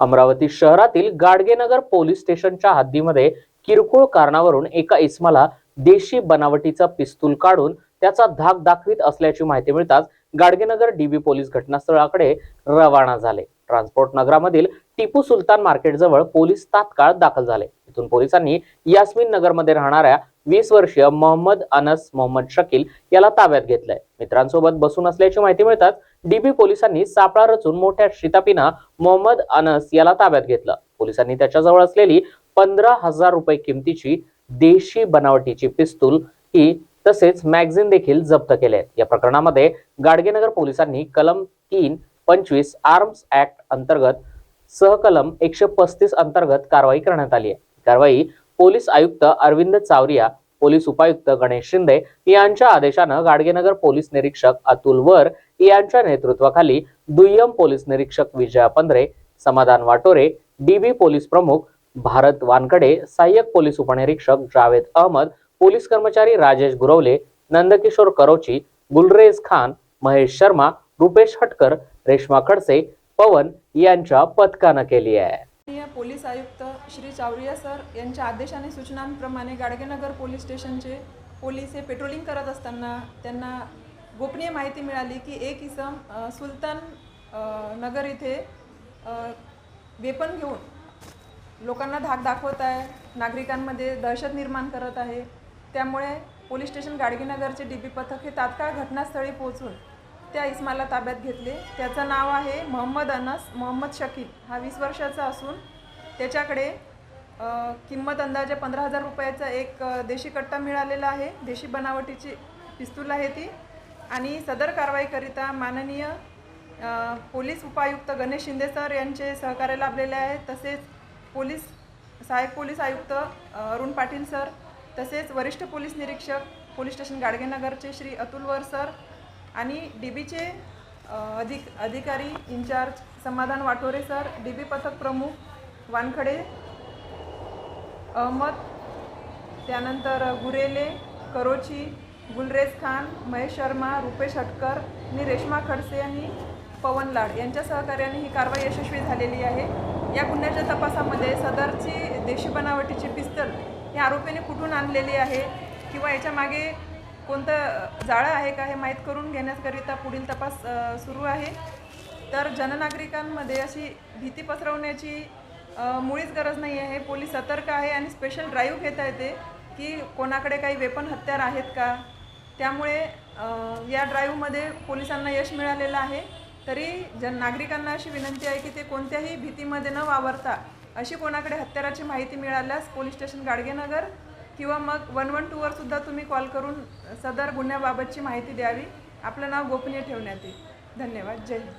अमरावती शहरातील गाडगेनगर पोलीस स्टेशनच्या हद्दीमध्ये किरकोळ कारणावरून एका इसमाला देशी बनावटीचा पिस्तूल काढून त्याचा धाक दाखवित असल्याची माहिती मिळताच गाडगेनगर डीबी पोलीस घटनास्थळाकडे रवाना झाले. ट्रान्सपोर्ट नगरामधील टिपू सुलतान मार्केट जवळ पोलीस तात्काळ दाखल झाले. इथून पोलिसांनी यास्मिन नगरमध्ये राहणाऱ्या वीस वर्षीय मोहम्मद अनस मोहम्मद शकील याला ताब्यात घेतलंय. मित्रांसोबत बसून असल्याची माहिती मिळताच डीबी पोलिसांनी सापळा रचून मोठ्या शितापीनं मोहम्मद अनस याला ताब्यात घेतलं. पोलिसांनी त्याच्याजवळ असलेली पंधरा हजार रुपये किमतीची देशी बनावटीची पिस्तूल ही तसेच मॅगझिन देखील जप्त केले या प्रकरणामध्ये गाडगेनगर पोलिसांनी कलम तीन पंचवीस आर्म्स ऍक्ट अंतर्गत सहकलम एकशे पस्तीस अंतर्गत कारवाई करण्यात आली आहे. कारवाई पोलीस आयुक्त अरविंद चावरिया पोलीस उपायुक्त गणेश शिंदे यांच्या आदेशानं गाडगेनगर पोलीस निरीक्षक अतुल वर यांच्या नेतृत्वाखाली दुय्यम पोलीस निरीक्षक विजया पंधरे समाधान वाटोरे डीबी पोलीस प्रमुख भारत वानकडे सहाय्यक पोलीस उपनिरीक्षक जावेद अहमद पोलीस कर्मचारी राजेश गुरवले नंदकिशोर करोची गुलरेज खान महेश शर्मा रुपेश हटकर रेश्मा खडसे पवन यांच्या पथकानं केली आहे. पोलीस आयुक्त श्री चावरिया सर यांच्या आदेशाने सूचनांप्रमाणे गाडगेनगर पोलीस स्टेशनचे पोलीस हे पेट्रोलिंग करत असताना त्यांना गोपनीय माहिती मिळाली की एक इसम सुलतान नगर इथे वेपन घेऊन लोकांना धाक दाखवत आहे नागरिकांमध्ये दहशत निर्माण करत आहे. त्यामुळे पोलीस स्टेशन गाडगेनगरचे डी बी पथक हे तात्काळ घटनास्थळी पोहोचून त्या इस्माला ताब्यात घेतले. त्याचं नाव आहे मोहम्मद अनस मोहम्मद शकील. हा वीस वर्षाचा असून त्याच्याकडे किंमत अंदाजे पंधरा हजार रुपयाचा एक देशी कट्टा मिळालेला आहे. देशी बनावटीची पिस्तूल आहे ती. आणि सदर कारवाईकरिता माननीय पोलीस उपायुक्त गणेश शिंदे सर यांचे सहकार्य लाभलेले आहे. तसेच पोलीस सहाय्यक पोलीस आयुक्त अरुण पाटील सर. तसेच वरिष्ठ पोलीस निरीक्षक पोलीस स्टेशन गाडगेनगरचे श्री अतुलवर सर. आणि डी बीचे अधिक अधिकारी इन्चार्ज समाधान वाटोरे सर डी बी पथक प्रमुख वानखडे अहमद त्यानंतर गुरेले करोची गुलरेज खान महेश शर्मा रुपेश हटकर आणि रेश्मा खडसे आणि पवन लाड यांच्या सहकार्याने ही कारवाई यशस्वी झालेली आहे. या गुन्ह्याच्या तपासामध्ये सदरची देशी बनावटीची पिस्तल हे आरोपीने कुठून आणलेली आहे किंवा याच्या मागे कोणतं जाळं आहे का हे माहीत करून घेण्याकरिता पुढील तपास सुरू आहे. तर जननागरिकांमध्ये अशी भीती पसरवण्याची मुळीच गरज नाही आहे. पोलीस सतर्क आहे आणि स्पेशल ड्राईव्ह घेता येते की कोणाकडे काही वेपन हत्यार आहेत का? त्यामुळे या ड्राईव्हमध्ये पोलिसांना यश मिळालेलं आहे. तरी जन नागरिकांना अशी विनंती आहे की ते कोणत्याही भीतीमध्ये न वावरता अशी कोणाकडे हत्याराची माहिती मिळाल्यास पोलीस स्टेशन गाडगेनगर किंवा मग वन वन टूवर सुद्धा तुम्ही कॉल करून सदर गुन्ह्याबाबतची माहिती द्यावी. आपलं नाव गोपनीय ठेवण्यात येईल. धन्यवाद. जय हिंद.